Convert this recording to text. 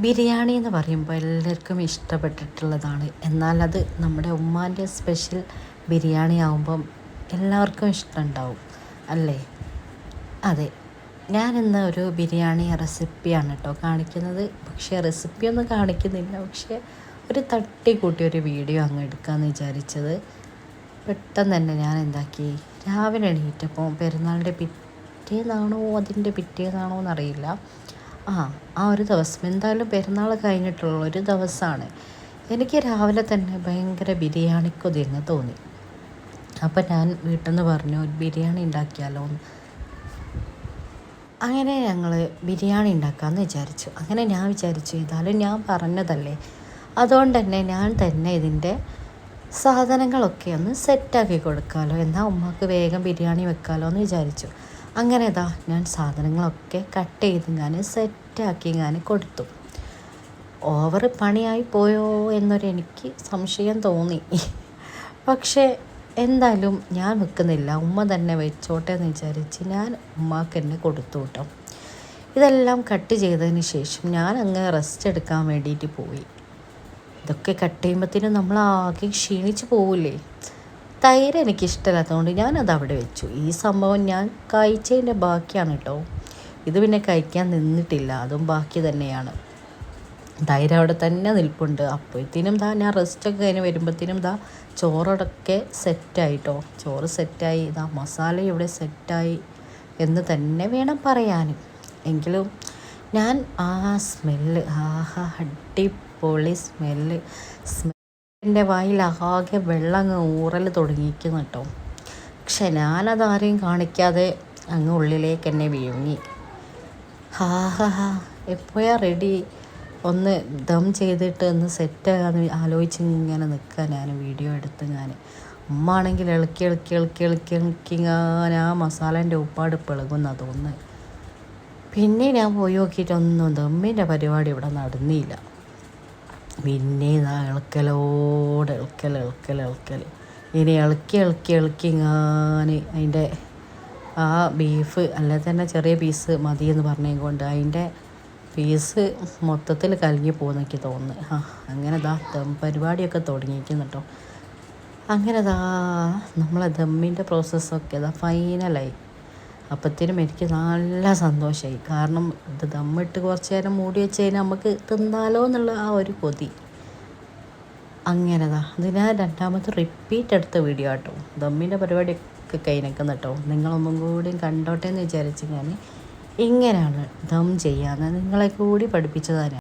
ബിരിയാണി എന്ന് പറയുമ്പോൾ എല്ലാവർക്കും ഇഷ്ടപ്പെട്ടിട്ടുള്ളതാണ്. എന്നാൽ അത് നമ്മുടെ ഉമ്മാന്റെ സ്പെഷ്യൽ ബിരിയാണി ആകുമ്പം എല്ലാവർക്കും ഇഷ്ടമുണ്ടാവും. അല്ലേ? അതെ. ഞാനിന്ന് ഒരു ബിരിയാണി റെസിപ്പിയാണ് കേട്ടോ കാണിക്കുന്നത്. പക്ഷേ റെസിപ്പിയൊന്നും കാണിക്കുന്നില്ല. പക്ഷേ ഒരു തട്ടി കൂട്ടി ഒരു വീഡിയോ അങ്ങ് എടുക്കാമെന്ന് വിചാരിച്ചത്. പെട്ടെന്ന് തന്നെ ഞാൻ എന്താക്കി? രാവിലെ എണീറ്റപ്പോൾ പെരുന്നാളിന്റെ പിറ്റേന്നാണോ അതിന്റെ പിറ്റേന്നാണോ എന്നറിയില്ല. ആ ആ ഒരു ദിവസം. എന്തായാലും പെരുന്നാൾ കഴിഞ്ഞിട്ടുള്ള. ഒരു ദിവസമാണ് എനിക്ക് രാവിലെ തന്നെ ഭയങ്കര ബിരിയാണി കൊതിയങ്ങ് തോന്നി. അപ്പം ഞാൻ വീട്ടിൽ നിന്ന് പറഞ്ഞു ബിരിയാണി ഉണ്ടാക്കിയാലോ? എന്ന് അങ്ങനെ ഞങ്ങൾ ബിരിയാണി ഉണ്ടാക്കാമെന്ന് വിചാരിച്ചു. അങ്ങനെ ഞാൻ വിചാരിച്ചു ഏതായാലും ഞാൻ പറഞ്ഞതല്ലേ? അതുകൊണ്ട് തന്നെ ഞാൻ തന്നെ ഇതിന്റെ സാധനങ്ങളൊക്കെ ഒന്ന് സെറ്റാക്കി കൊടുക്കാമല്ലോ എന്നാൽ ഉമ്മക്ക് വേഗം ബിരിയാണി വെക്കാമല്ലോ എന്ന് വിചാരിച്ചു. അങ്ങനെ ഇതാ ഞാൻ സാധനങ്ങളൊക്കെ കട്ട് ചെയ്ത് ഞാൻ സെറ്റാക്കി ഞാൻ കൊടുത്തു. ഓവർ പണിയായി പോയോ എന്നൊരു എനിക്ക് സംശയം തോന്നി. പക്ഷേ എന്തായാലും ഞാൻ വെക്കുന്നില്ല. ഉമ്മ തന്നെ വെച്ചോട്ടെ എന്ന് വിചാരിച്ച് ഞാൻ ഉമ്മാക്ക് തന്നെ കൊടുത്തു കേട്ടോ. ഇതെല്ലാം കട്ട് ചെയ്തതിന് ശേഷം ഞാൻ അങ്ങ് റെസ്റ്റ് എടുക്കാൻ വേണ്ടിയിട്ട് പോയി. ഇതൊക്കെ കട്ട് ചെയ്യുമ്പോഴത്തേനും നമ്മൾ ആകെ ക്ഷീണിച്ച് പോവില്ലേ തൈര് എനിക്ക് ഇഷ്ടമില്ലാത്തതുകൊണ്ട് ഞാനത് അവിടെ വെച്ചു. ഈ സംഭവം ഞാൻ കഴിച്ചതിന്റെ ബാക്കിയാണ് കേട്ടോ. ഇത് പിന്നെ കഴിക്കാൻ നിന്നിട്ടില്ല. അതും ബാക്കി തന്നെയാണ്. തൈര് അവിടെ തന്നെ നിൽപ്പുണ്ട്. അപ്പോഴത്തേനും ദാ ഞാൻ റെസ്റ്റൊക്കെ കഴിഞ്ഞ് വരുമ്പോഴത്തേനും ദാ ചോറോടൊക്കെ സെറ്റായിട്ടോ ചോറ് സെറ്റായി. ഇതാ മസാല ഇവിടെ സെറ്റായി എന്ന് തന്നെ വേണം പറയാൻ. എങ്കിലും ഞാൻ ആ സ്മെല്ല് ആഹാ അടിപൊളി സ്മെല്ല്. സ്മെല്ലിന്റെ വായിൽ ആകെ വെള്ളം അങ്ങ് ഊറൽ തുടങ്ങിയിരിക്കുന്നു കേട്ടോ. പക്ഷെ ഞാനത് ആരെയും കാണിക്കാതെ അങ്ങ് ഉള്ളിലേക്ക് എന്നെ വിഴുങ്ങി. ഹാ ഹാ ഹാ എപ്പോഴാ റെഡി ഒന്ന് ദം ചെയ്തിട്ട് ഒന്ന് സെറ്റാകാന്ന് ആലോചിച്ച് ഇങ്ങനെ നിൽക്കുക ഞാൻ വീഡിയോ എടുത്ത് ഞാൻ ഉമ്മ ആണെങ്കിൽ ഇളക്കി ഇളക്കി ഇളക്കി ഇളക്കി ഇളക്കി ആ മസാലേന്റെ ഉപ്പാട് പിളകുന്ന തോന്നുന്നത് പിന്നെ ഞാൻ പോയി നോക്കിയിട്ടൊന്നും ദമ്മിന്റെ പരിപാടി ഇവിടെ നടന്നില്ല. പിന്നെ ഇതാ ഇളക്കലോടെ ഇളക്കൽ ഇളക്കൽ ഇളക്കൽ ഇനി ഇളക്കി ഇളക്കി ഇളക്കി ഇങ്ങനെ അതിന്റെ ആ ബീഫ് അല്ല തന്നെ ചെറിയ പീസ് മതി മതിയെന്ന് പറഞ്ഞുകൊണ്ട് അതിന്റെ പീസ് മൊത്തത്തിൽ കലങ്ങി പോകുന്നെനിക്ക് തോന്നുന്നു. ആ അങ്ങനെ ദാ ദം പരിപാടിയൊക്കെ തുടങ്ങിയിരിക്കുന്നു കേട്ടോ അങ്ങനെ ദാ നമ്മളെ ദമ്മിന്റെ പ്രോസസ്സൊക്കെ ദാ ഫൈനലായി അപ്പത്തേനും എനിക്ക് നല്ല സന്തോഷമായി കാരണം ഇത് ദമ്മിട്ട് കുറച്ച് നേരം മൂടി വെച്ച് കഴിഞ്ഞാൽ നമുക്ക് തിന്നാലോ എന്നുള്ള ആ ഒരു കൊതി. അങ്ങനെതാ. അത് ഞാൻ രണ്ടാമത് റിപ്പീറ്റ് എടുത്ത വീഡിയോ കേട്ടോ ദമ്മിന്റെ പരിപാടിയൊക്കെ കഴിഞ്ഞേക്കുന്ന കേട്ടോ. നിങ്ങളൊന്നും കൂടി കണ്ടോട്ടെ എന്ന് വിചാരിച്ച് ഞാൻ ഇങ്ങനെയാണ് ദം ചെയ്യാന്ന്. നിങ്ങളെ കൂടി പഠിപ്പിച്ചതാണ്